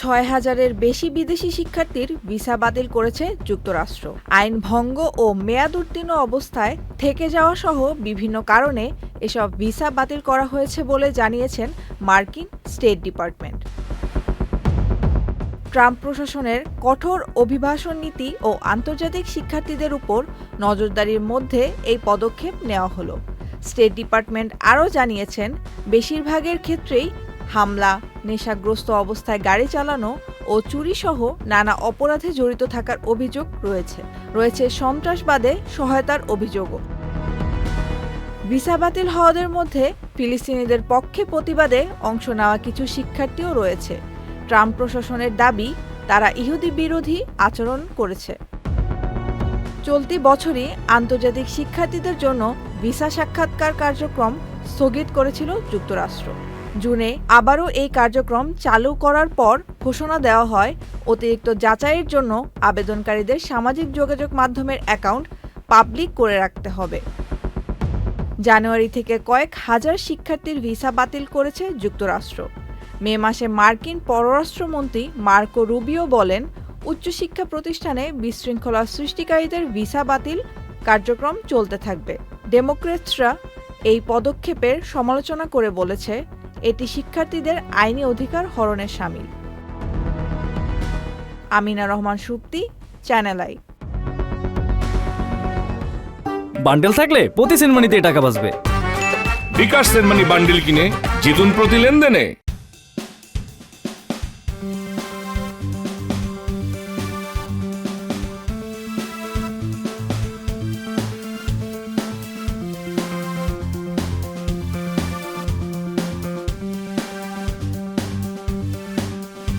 ছয় হাজারের বেশি বিদেশি শিক্ষার্থীর ভিসা বাতিল করেছে যুক্তরাষ্ট্র। আইন ভঙ্গ ও মেয়াদ উত্তীর্ণ অবস্থায় থেকে যাওয়া সহ বিভিন্ন কারণে এসব ভিসা বাতিল করা হয়েছে বলে জানিয়েছেন মার্কিন স্টেট ডিপার্টমেন্ট। ট্রাম্প প্রশাসনের কঠোর অভিবাসন নীতি ও আন্তর্জাতিক শিক্ষার্থীদের উপর নজরদারির মধ্যে এই পদক্ষেপ নেওয়া হলো। স্টেট ডিপার্টমেন্ট আরও জানিয়েছেন, বেশিরভাগের ক্ষেত্রেই হামলা, নেশাগ্রস্ত অবস্থায় গাড়ি চালানো ও চুরিসহ নানা অপরাধে জড়িত থাকার অভিযোগ রয়েছে। রয়েছে সন্ত্রাসবাদে সহায়তার অভিযোগও। ভিসা বাতিল হওয়াদের মধ্যে ফিলিস্তিনিদের পক্ষে প্রতিবাদে অংশ নেওয়া কিছু শিক্ষার্থীও রয়েছে। ট্রাম্প প্রশাসনের দাবি, তারা ইহুদি বিরোধী আচরণ করেছে। চলতি বছরই আন্তর্জাতিক শিক্ষার্থীদের জন্য ভিসা সাক্ষাৎকার কার্যক্রম স্থগিত করেছিল যুক্তরাষ্ট্র। জুনে আবারও এই কার্যক্রম চালু করার পর ঘোষণা দেওয়া হয়, অতিরিক্ত যাচাইয়ের জন্য আবেদনকারীদের সামাজিক যোগাযোগ মাধ্যমের অ্যাকাউন্ট পাবলিক করে রাখতে হবে। জানুয়ারি থেকে কয়েক হাজার শিক্ষার্থীর ভিসা বাতিল করেছে যুক্তরাষ্ট্র। মে মাসে মার্কিন পররাষ্ট্রমন্ত্রী মার্কো রুবিও বলেন, উচ্চশিক্ষা প্রতিষ্ঠানে বিশৃঙ্খলা সৃষ্টিকারীদের ভিসা বাতিল কার্যক্রম চলতে থাকবে। ডেমোক্রেটসরা এই পদক্ষেপের সমালোচনা করে বলেছে এটি শিক্ষার্থীদের আইনি অধিকার হরণের সামিল। Amina Rahman Supti channel I. Bundle থাকলে প্রতি সেনমানিতে টাকা বাঁচবে। বিকাশ সেনমানি বান্ডেল কিনে জিতুন প্রতি লেনদেনে।